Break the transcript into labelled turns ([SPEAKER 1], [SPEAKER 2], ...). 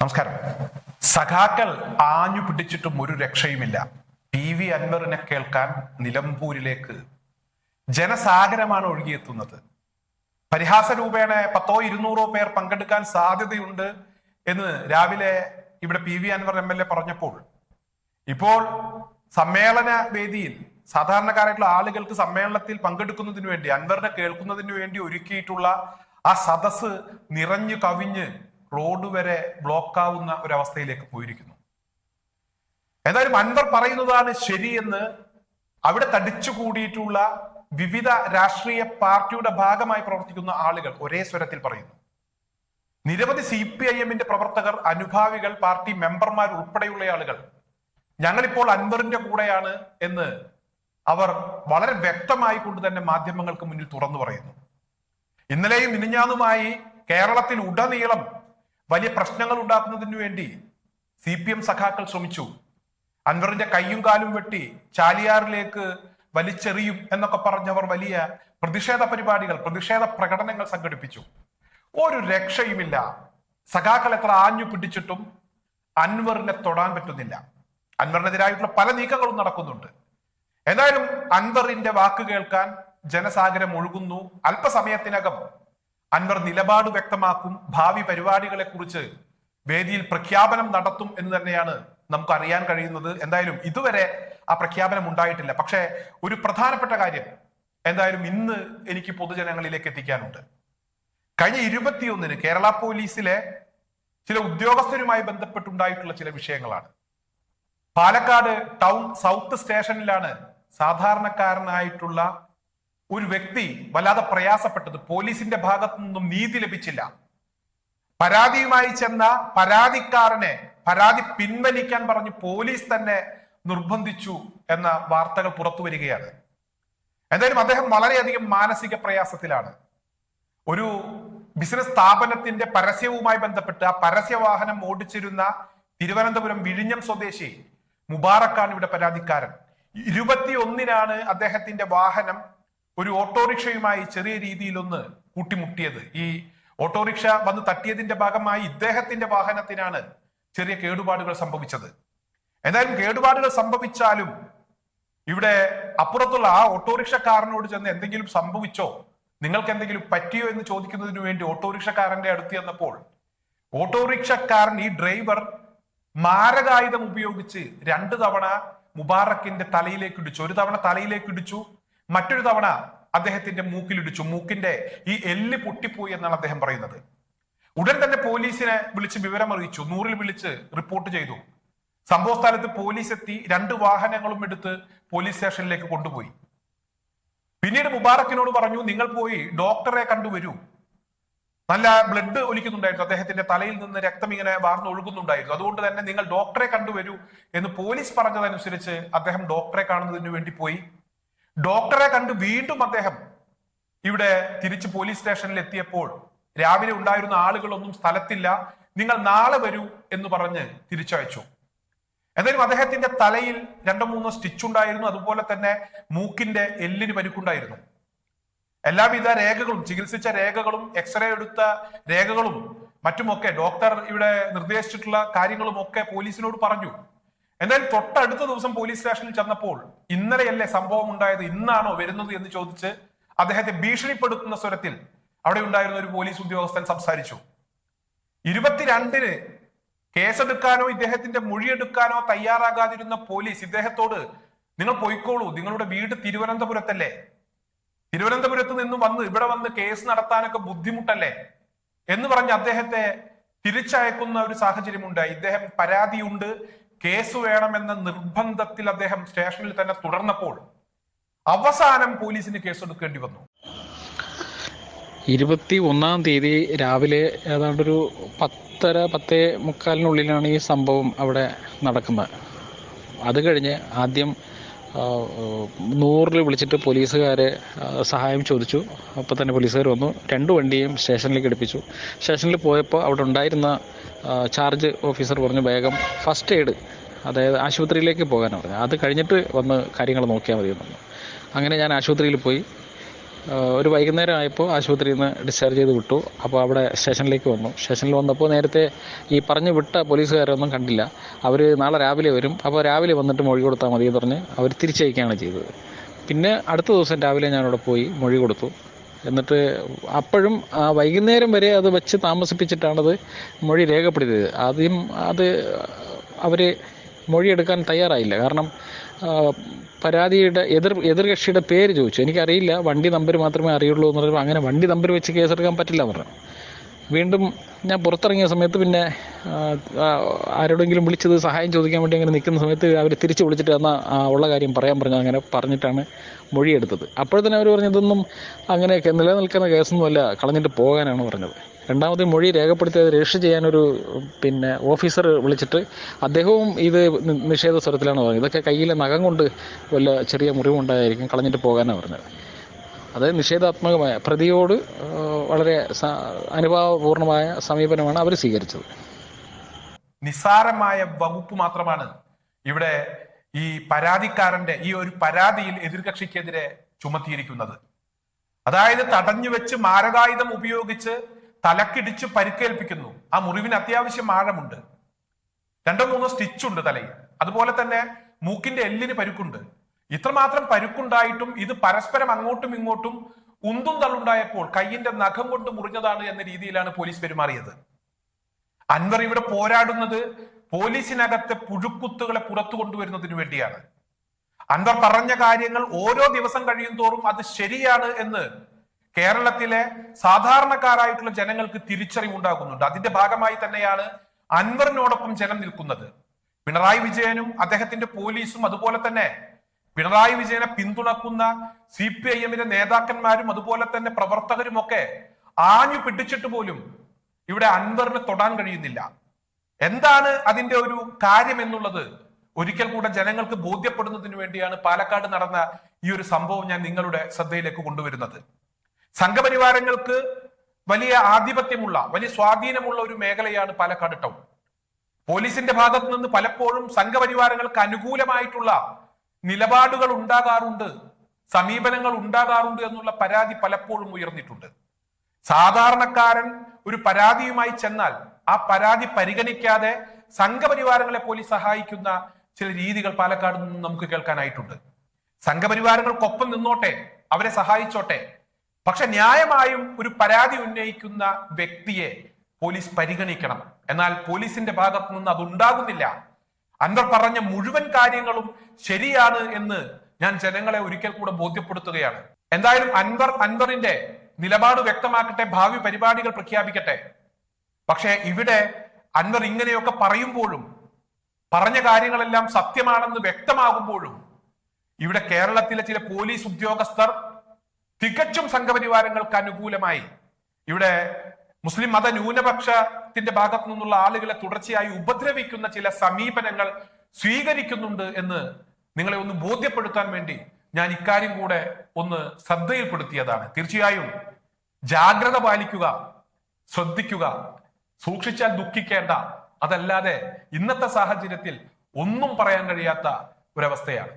[SPEAKER 1] നമസ്കാരം. സഖാക്കൾ ആഞ്ഞു പിടിച്ചിട്ടും ഒരു രക്ഷയുമില്ല. പി വി അൻവറിനെ കേൾക്കാൻ നിലമ്പൂരിലേക്ക് ജനസാഗരമാണ് ഒഴുകിയെത്തുന്നത്. പരിഹാസ രൂപേണ പത്തോ ഇരുന്നൂറോ പേർ പങ്കെടുക്കാൻ സാധ്യതയുണ്ട് എന്ന് രാവിലെ ഇവിടെ P V Anwar M L A പറഞ്ഞപ്പോൾ. ഇപ്പോൾ സമ്മേളന വേദിയിൽ സാധാരണക്കാരായിട്ടുള്ള ആളുകൾക്ക് സമ്മേളനത്തിൽ പങ്കെടുക്കുന്നതിന് വേണ്ടി അൻവറിനെ കേൾക്കുന്നതിന് വേണ്ടി ഒരുക്കിയിട്ടുള്ള ആ സദസ് നിറഞ്ഞു കവിഞ്ഞ് റോഡ് വരെ ബ്ലോക്ക് ആവുന്ന ഒരവസ്ഥയിലേക്ക് പോയിരിക്കുന്നു. എന്തായാലും അൻവർ പറയുന്നതാണ് ശരിയെന്ന്. അവിടെ തടിച്ചുകൂടിയിട്ടുള്ള വിവിധ രാഷ്ട്രീയ പാർട്ടിയുടെ ഭാഗമായി പ്രവർത്തിക്കുന്ന ആളുകൾ ഒരേ സ്വരത്തിൽ പറയുന്നു. നിരവധി സി പി ഐ എമ്മിന്റെ പ്രവർത്തകർ അനുഭാവികൾ പാർട്ടി മെമ്പർമാർ ഉൾപ്പെടെയുള്ള ആളുകൾ ഞങ്ങളിപ്പോൾ അൻവറിന്റെ കൂടെയാണ് എന്ന് അവർ വളരെ വ്യക്തമായി കൊണ്ട് തന്നെ മാധ്യമങ്ങൾക്ക് മുന്നിൽ തുറന്നു പറയുന്നു. ഇന്നലെയും മിനിഞ്ഞാന്നുമായി കേരളത്തിൽ ഉടനീളം വലിയ പ്രശ്നങ്ങൾ ഉണ്ടാക്കുന്നതിന് വേണ്ടി സി പി എം സഖാക്കൾ ശ്രമിച്ചു. അൻവറിന്റെ കൈയും കാലും വെട്ടി ചാലിയാറിലേക്ക് വലിച്ചെറിയും എന്നൊക്കെ പറഞ്ഞവർ വലിയ പ്രതിഷേധ പരിപാടികൾ പ്രതിഷേധ പ്രകടനങ്ങൾ സംഘടിപ്പിച്ചു. ഒരു രക്ഷയുമില്ല. സഖാക്കൾ എത്ര ആഞ്ഞു പിടിച്ചിട്ടും അൻവറിനെ തൊടാൻ പറ്റുന്നില്ല. അൻവറിനെതിരായിട്ടുള്ള പല നീക്കങ്ങളും നടക്കുന്നുണ്ട്. എന്തായാലും അൻവറിന്റെ വാക്ക് കേൾക്കാൻ ജനസാഗരം ഒഴുകുന്നു. അല്പസമയത്തിനകം അൻവർ നിലപാട് വ്യക്തമാക്കും ഭാവി പരിപാടികളെ കുറിച്ച് വേദിയിൽ പ്രഖ്യാപനം നടത്തും എന്ന് തന്നെയാണ് നമുക്ക് അറിയാൻ കഴിയുന്നത്. എന്തായാലും ഇതുവരെ ആ പ്രഖ്യാപനം ഉണ്ടായിട്ടില്ല. പക്ഷേ ഒരു പ്രധാനപ്പെട്ട കാര്യം എന്തായാലും ഇന്ന് എനിക്ക് പൊതുജനങ്ങളിലേക്ക് എത്തിക്കാനുണ്ട്. കഴിഞ്ഞ ഇരുപത്തിയൊന്നിന് കേരള പോലീസിലെ ചില ഉദ്യോഗസ്ഥരുമായി ബന്ധപ്പെട്ടുണ്ടായിട്ടുള്ള ചില വിഷയങ്ങളാണ്. പാലക്കാട് ടൗൺ സൗത്ത് സ്റ്റേഷനിലാണ് സാധാരണക്കാരനായിട്ടുള്ള ഒരു വ്യക്തി വല്ലാതെ പ്രയാസപ്പെട്ടത് പോലീസിന്റെ ഭാഗത്തു നിന്നും നീതി ലഭിച്ചില്ല. പരാതിയുമായി ചെന്ന പരാതിക്കാരനെ പരാതി പിൻവലിക്കാൻ പറഞ്ഞ് പോലീസ് തന്നെ നിർബന്ധിച്ചു എന്ന വാർത്തകൾ പുറത്തു വരികയാണ്. എന്തായാലും അദ്ദേഹം വളരെയധികം മാനസിക പ്രയാസത്തിലാണ്. ഒരു ബിസിനസ് സ്ഥാപനത്തിന്റെ പരസ്യവുമായി ബന്ധപ്പെട്ട് ആ പരസ്യവാഹനം ഓടിച്ചിരുന്ന തിരുവനന്തപുരം വിഴിഞ്ഞം സ്വദേശി മുബാറക്കാണ് ഇവിടെ പരാതിക്കാരൻ. ഇരുപത്തിയൊന്നിനാണ് അദ്ദേഹത്തിന്റെ വാഹനം ഒരു ഓട്ടോറിക്ഷയുമായി ചെറിയ രീതിയിലൊന്ന് കൂട്ടിമുട്ടിയത്. ഈ ഓട്ടോറിക്ഷ വന്ന് തട്ടിയതിന്റെ ഭാഗമായി ഇദ്ദേഹത്തിന്റെ വാഹനത്തിനാണ് ചെറിയ കേടുപാടുകൾ സംഭവിച്ചത്. എന്തായാലും കേടുപാടുകൾ സംഭവിച്ചാലും ഇവിടെ അപ്പുറത്തുള്ള ആ ഓട്ടോറിക്ഷക്കാരനോട് ചെന്ന് എന്തെങ്കിലും സംഭവിച്ചോ നിങ്ങൾക്ക് എന്തെങ്കിലും പറ്റിയോ എന്ന് ചോദിക്കുന്നതിന് വേണ്ടി ഓട്ടോറിക്ഷക്കാരന്റെ അടുത്ത് ചെന്നപ്പോൾ ഓട്ടോറിക്ഷക്കാരൻ ഈ ഡ്രൈവർ മാരകായുധം ഉപയോഗിച്ച് രണ്ടു തവണ മുബാറക്കിന്റെ തലയിലേക്ക് ഇടിച്ചു. ഒരു തവണ തലയിലേക്ക് ഇടിച്ചു മറ്റൊരു തവണ അദ്ദേഹത്തിന്റെ മൂക്കിലിടിച്ചു. മൂക്കിന്റെ ഈ എല്ല് പൊട്ടിപ്പോയി എന്നാണ് അദ്ദേഹം പറയുന്നത്. ഉടൻ തന്നെ പോലീസിനെ വിളിച്ച് വിവരം അറിയിച്ചു നൂറിൽ വിളിച്ച് റിപ്പോർട്ട് ചെയ്തു. സംഭവ സ്ഥലത്ത് പോലീസ് എത്തി രണ്ട് വാഹനങ്ങളും എടുത്ത് പോലീസ് സ്റ്റേഷനിലേക്ക് കൊണ്ടുപോയി. പിന്നീട് മുബാറക്കിനോട് പറഞ്ഞു നിങ്ങൾ പോയി ഡോക്ടറെ കണ്ടുവരൂ നല്ല ബ്ലഡ് ഒലിക്കുന്നുണ്ടായിരുന്നു. അദ്ദേഹത്തിന്റെ തലയിൽ നിന്ന് രക്തം ഇങ്ങനെ വാർന്ന് ഒഴുകുന്നുണ്ടായിരുന്നു. അതുകൊണ്ട് തന്നെ നിങ്ങൾ ഡോക്ടറെ കണ്ടുവരൂ എന്ന് പോലീസ് പറഞ്ഞതനുസരിച്ച് അദ്ദേഹം ഡോക്ടറെ കാണുന്നതിന് വേണ്ടി പോയി. ഡോക്ടറെ കണ്ട് വീണ്ടും അദ്ദേഹം ഇവിടെ തിരിച്ച് പോലീസ് സ്റ്റേഷനിൽ എത്തിയപ്പോൾ രാവിലെ ഉണ്ടായിരുന്ന ആളുകളൊന്നും സ്ഥലത്തില്ല നിങ്ങൾ നാളെ വരൂ എന്ന് പറഞ്ഞ് തിരിച്ചയച്ചു. എന്തായാലും അദ്ദേഹത്തിന്റെ തലയിൽ രണ്ടോ മൂന്നോ സ്റ്റിച്ച് ഉണ്ടായിരുന്നു അതുപോലെ തന്നെ മൂക്കിന്റെ എല്ലിന് പരിക്കുണ്ടായിരുന്നു എല്ലാവിധ രേഖകളും ചികിത്സിച്ച രേഖകളും എക്സ്റേ എടുത്ത രേഖകളും മറ്റുമൊക്കെ ഡോക്ടർ ഇവിടെ നിർദ്ദേശിച്ചിട്ടുള്ള കാര്യങ്ങളും ഒക്കെ പോലീസിനോട് പറഞ്ഞു. എന്തായാലും തൊട്ടടുത്ത ദിവസം പോലീസ് സ്റ്റേഷനിൽ ചെന്നപ്പോൾ ഇന്നലെയല്ലേ സംഭവം ഉണ്ടായത് ഇന്നാണോ വരുന്നത് എന്ന് ചോദിച്ച് അദ്ദേഹത്തെ ഭീഷണിപ്പെടുത്തുന്ന സ്വരത്തിൽ അവിടെ ഉണ്ടായിരുന്ന ഒരു പോലീസ് ഉദ്യോഗസ്ഥൻ സംസാരിച്ചു. ഇരുപത്തിരണ്ടിന് കേസെടുക്കാനോ ഇദ്ദേഹത്തിന്റെ മൊഴിയെടുക്കാനോ തയ്യാറാകാതിരുന്ന പോലീസ് ഇദ്ദേഹത്തോട് നിങ്ങൾ പോയിക്കോളൂ നിങ്ങളുടെ വീട് തിരുവനന്തപുരത്തല്ലേ? തിരുവനന്തപുരത്ത് നിന്ന് വന്ന് ഇവിടെ വന്ന് കേസ് നടത്താനൊക്കെ ബുദ്ധിമുട്ടല്ലേ? എന്ന് പറഞ്ഞ് അദ്ദേഹത്തെ തിരിച്ചയക്കുന്ന ഒരു സാഹചര്യം ഉണ്ടായി ഇദ്ദേഹം പരാതിയുണ്ട്. കേസ് വേണമെന്ന നിർബന്ധത്തിൽ അദ്ദേഹം സ്റ്റേഷനിൽ തന്നെ തുടർന്നപ്പോൾ അവസാനം പോലീസിന് കേസെടുക്കേണ്ടി വന്നു.
[SPEAKER 2] ഇരുപത്തി ഒന്നാം തീയതി രാവിലെ ഏതാണ്ടൊരു പത്തര പത്തേ മുക്കാലിനുള്ളിലാണ് ഈ സംഭവം അവിടെ നടക്കുന്നത്. അത് കഴിഞ്ഞ് ആദ്യം നൂറിൽ വിളിച്ചിട്ട് പോലീസുകാരെ സഹായം ചോദിച്ചു. അപ്പോൾ തന്നെ പോലീസുകാർ വന്നു. രണ്ട് വണ്ടിയും സ്റ്റേഷനിലേക്ക് എടുപ്പിച്ചു. സ്റ്റേഷനിൽ പോയപ്പോൾ അവിടെ ഉണ്ടായിരുന്ന ചാർജ് ഓഫീസർ പറഞ്ഞു വേഗം ഫസ്റ്റ് എയ്ഡ് അതായത് ആശുപത്രിയിലേക്ക് പോകാനാണ് പറഞ്ഞു. അത് കഴിഞ്ഞിട്ട് വന്ന് കാര്യങ്ങൾ നോക്കിയാൽ മതി എന്നു അങ്ങനെ ഞാൻ ആശുപത്രിയിൽ പോയി. ഒരു വൈകുന്നേരം ആയപ്പോൾ ആശുപത്രിയിൽ നിന്ന് ഡിസ്ചാർജ് ചെയ്ത് വിട്ടു. അപ്പോൾ അവിടെ സ്റ്റേഷനിലേക്ക് വന്നു. സ്റ്റേഷനിൽ വന്നപ്പോൾ നേരത്തെ ഈ പറഞ്ഞു വിട്ട പോലീസുകാരൊന്നും കണ്ടില്ല. അവർ നാളെ രാവിലെ വരും. അപ്പോൾ രാവിലെ വന്നിട്ട് മൊഴി കൊടുത്താൽ മതി എന്ന് പറഞ്ഞ് അവർ തിരിച്ചയക്കുകയാണ് ചെയ്തത്. പിന്നെ അടുത്ത ദിവസം രാവിലെ ഞാനവിടെ പോയി മൊഴി കൊടുത്തു. എന്നിട്ട് അപ്പോഴും ആ വൈകുന്നേരം വരെ അത് വെച്ച് താമസിപ്പിച്ചിട്ടാണത് മൊഴി രേഖപ്പെടുത്തിയത്. ആദ്യം അത് അവർ മൊഴിയെടുക്കാൻ തയ്യാറായില്ല. കാരണം പരാതിയുടെ എതിർ എതിർകക്ഷിയുടെ പേര് ചോദിച്ചു. എനിക്കറിയില്ല വണ്ടി നമ്പർ മാത്രമേ അറിയുള്ളൂ എന്ന് പറഞ്ഞപ്പോൾ അങ്ങനെ വണ്ടി നമ്പർ വെച്ച് കേസെടുക്കാൻ പറ്റില്ല എന്ന് പറഞ്ഞു. വീണ്ടും ഞാൻ പുറത്തിറങ്ങിയ സമയത്ത് പിന്നെ ആരോടെങ്കിലും വിളിച്ചത് സഹായം ചോദിക്കാൻ വേണ്ടി അങ്ങനെ നിൽക്കുന്ന സമയത്ത് അവർ തിരിച്ച് വിളിച്ചിട്ട് എന്നാൽ ഉള്ള കാര്യം പറയാൻ പറഞ്ഞു അങ്ങനെ പറഞ്ഞിട്ടാണ് മൊഴിയെടുത്തത്. അപ്പോഴത്തന്നെ അവർ പറഞ്ഞതൊന്നും അങ്ങനെ നിലനിൽക്കുന്ന കേസൊന്നുമല്ല കളഞ്ഞിട്ട് പോകാനാണ് പറഞ്ഞത്. രണ്ടാമത് മൊഴി രേഖപ്പെടുത്തി അത് രജിസ്റ്റർ ചെയ്യാനൊരു പിന്നെ ഓഫീസർ വിളിച്ചിട്ട് അദ്ദേഹവും ഇത് നിഷേധ സ്വരത്തിലാണ് പറഞ്ഞത്. ഇതൊക്കെ കയ്യിലെ നഖം കൊണ്ട് വല്ല ചെറിയ മുറിവുണ്ടായിരിക്കും കളഞ്ഞിട്ട് പോകാനാണ് പറഞ്ഞത്. അത് നിഷേധാത്മകമായ പ്രതിയോട് വളരെ അനുഭാവപൂർണമായ സമീപനമാണ് അവർ സ്വീകരിച്ചത്.
[SPEAKER 1] നിസ്സാരമായ വകുപ്പ് മാത്രമാണ് ഇവിടെ ഈ പരാതിക്കാരന്റെ ഈ ഒരു പരാതിയിൽ എതിർകക്ഷിക്കെതിരെ ചുമത്തിയിരിക്കുന്നത്. അതായത് തടഞ്ഞു വെച്ച് മാരകായുധം ഉപയോഗിച്ച് തലക്കിടിച്ച് പരിക്കേൽപ്പിക്കുന്നു. ആ മുറിവിന് അത്യാവശ്യം ആഴമുണ്ട്. രണ്ടോ മൂന്നോ സ്റ്റിച്ചുണ്ട് തലയിൽ. അതുപോലെ തന്നെ മൂക്കിന്റെ എല്ലിന് പരുക്കുണ്ട്. ഇത്രമാത്രം പരുക്കുണ്ടായിട്ടും ഇത് പരസ്പരം അങ്ങോട്ടും ഇങ്ങോട്ടും ഉന്തും തള്ളുണ്ടായപ്പോൾ കയ്യിന്റെ നഖം കൊണ്ട് മുറിഞ്ഞതാണ് എന്ന രീതിയിലാണ് പോലീസ് പെരുമാറിയത്. അൻവർ ഇവിടെ പോരാടുന്നത് പോലീസിനകത്തെ പുഴുക്കുത്തുകളെ പുറത്തു കൊണ്ടുവരുന്നതിന് വേണ്ടിയാണ്. അൻവർ പറഞ്ഞ കാര്യങ്ങൾ ഓരോ ദിവസം കഴിയും തോറും അത് ശരിയാണ് എന്ന് കേരളത്തിലെ സാധാരണക്കാരായിട്ടുള്ള ജനങ്ങൾക്ക് തിരിച്ചറിവുണ്ടാകുന്നുണ്ട്. അതിന്റെ ഭാഗമായി തന്നെയാണ് അൻവറിനോടൊപ്പം ജനം നിൽക്കുന്നത്. പിണറായി വിജയനും അദ്ദേഹത്തിന്റെ പോലീസും അതുപോലെ തന്നെ പിണറായി വിജയനെ പിന്തുണക്കുന്ന സി പി ഐ എമ്മിന്റെ നേതാക്കന്മാരും അതുപോലെ തന്നെ പ്രവർത്തകരും ഒക്കെ ആഞ്ഞു പിടിച്ചിട്ട് പോലും ഇവിടെ അൻവറിന് തൊടാൻ കഴിയുന്നില്ല. എന്താണ് അതിന്റെ ഒരു കാര്യം എന്നുള്ളത് ഒരിക്കൽ കൂടെ ജനങ്ങൾക്ക് ബോധ്യപ്പെടുന്നതിന് വേണ്ടിയാണ് പാലക്കാട് നടന്ന ഈ ഒരു സംഭവം ഞാൻ നിങ്ങളുടെ ശ്രദ്ധയിലേക്ക് കൊണ്ടുവരുന്നത്. സംഘപരിവാരങ്ങൾക്ക് വലിയ ആധിപത്യമുള്ള വലിയ സ്വാധീനമുള്ള ഒരു മേഖലയാണ് പാലക്കാട് ടൗൺ. പോലീസിന്റെ ഭാഗത്ത് നിന്ന് പലപ്പോഴും സംഘപരിവാരങ്ങൾക്ക് അനുകൂലമായിട്ടുള്ള നിലപാടുകൾ ഉണ്ടാകാറുണ്ട് സമീപനങ്ങൾ ഉണ്ടാകാറുണ്ട് എന്നുള്ള പരാതി പലപ്പോഴും ഉയർന്നിട്ടുണ്ട്. സാധാരണക്കാരൻ ഒരു പരാതിയുമായി ചെന്നാൽ ആ പരാതി പരിഗണിക്കാതെ സംഘപരിവാരങ്ങളെ പോലീസ് സഹായിക്കുന്ന ചില രീതികൾ പാലക്കാട് നിന്ന് നമുക്ക് കേൾക്കാനായിട്ടുണ്ട്. സംഘപരിവാരങ്ങൾക്കൊപ്പം നിന്നോട്ടെ അവരെ സഹായിച്ചോട്ടെ. പക്ഷെ ന്യായമായും ഒരു പരാതി ഉന്നയിക്കുന്ന വ്യക്തിയെ പോലീസ് പരിഗണിക്കണം. എന്നാൽ പോലീസിന്റെ ഭാഗത്തു നിന്ന് അത് ഉണ്ടാകുന്നില്ല അൻവർ പറഞ്ഞ മുഴുവൻ കാര്യങ്ങളും ശരിയാണ് എന്ന് ഞാൻ ജനങ്ങളെ ഒരിക്കൽ കൂടെ ബോധ്യപ്പെടുത്തുകയാണ്. എന്തായാലും അൻവർ അൻവറിന്റെ നിലപാട് വ്യക്തമാക്കട്ടെ ഭാവി പരിപാടികൾ പ്രഖ്യാപിക്കട്ടെ. പക്ഷേ ഇവിടെ അൻവർ ഇങ്ങനെയൊക്കെ പറയുമ്പോഴും പറഞ്ഞ കാര്യങ്ങളെല്ലാം സത്യമാണെന്ന് വ്യക്തമാകുമ്പോഴും ഇവിടെ കേരളത്തിലെ ചില പോലീസ് ഉദ്യോഗസ്ഥർ തികച്ചും സംഘപരിവാരങ്ങൾക്ക് അനുകൂലമായി ഇവിടെ മുസ്ലിം മത ന്യൂനപക്ഷത്തിന്റെ ഭാഗത്തു നിന്നുള്ള ആളുകളെ തുടർച്ചയായി ഉപദ്രവിക്കുന്ന ചില സമീപനങ്ങൾ സ്വീകരിക്കുന്നുണ്ട് എന്ന് നിങ്ങളെ ഒന്ന് ബോധ്യപ്പെടുത്താൻ വേണ്ടി ഞാൻ ഇക്കാര്യം കൂടെ ഒന്ന് ശ്രദ്ധയിൽപ്പെടുത്തിയതാണ്. തീർച്ചയായും ജാഗ്രത പാലിക്കുക ശ്രദ്ധിക്കുക സൂക്ഷിച്ചാൽ ദുഃഖിക്കേണ്ട അതല്ലാതെ ഇന്നത്തെ സാഹചര്യത്തിൽ ഒന്നും പറയാൻ കഴിയാത്ത ഒരവസ്ഥയാണ്.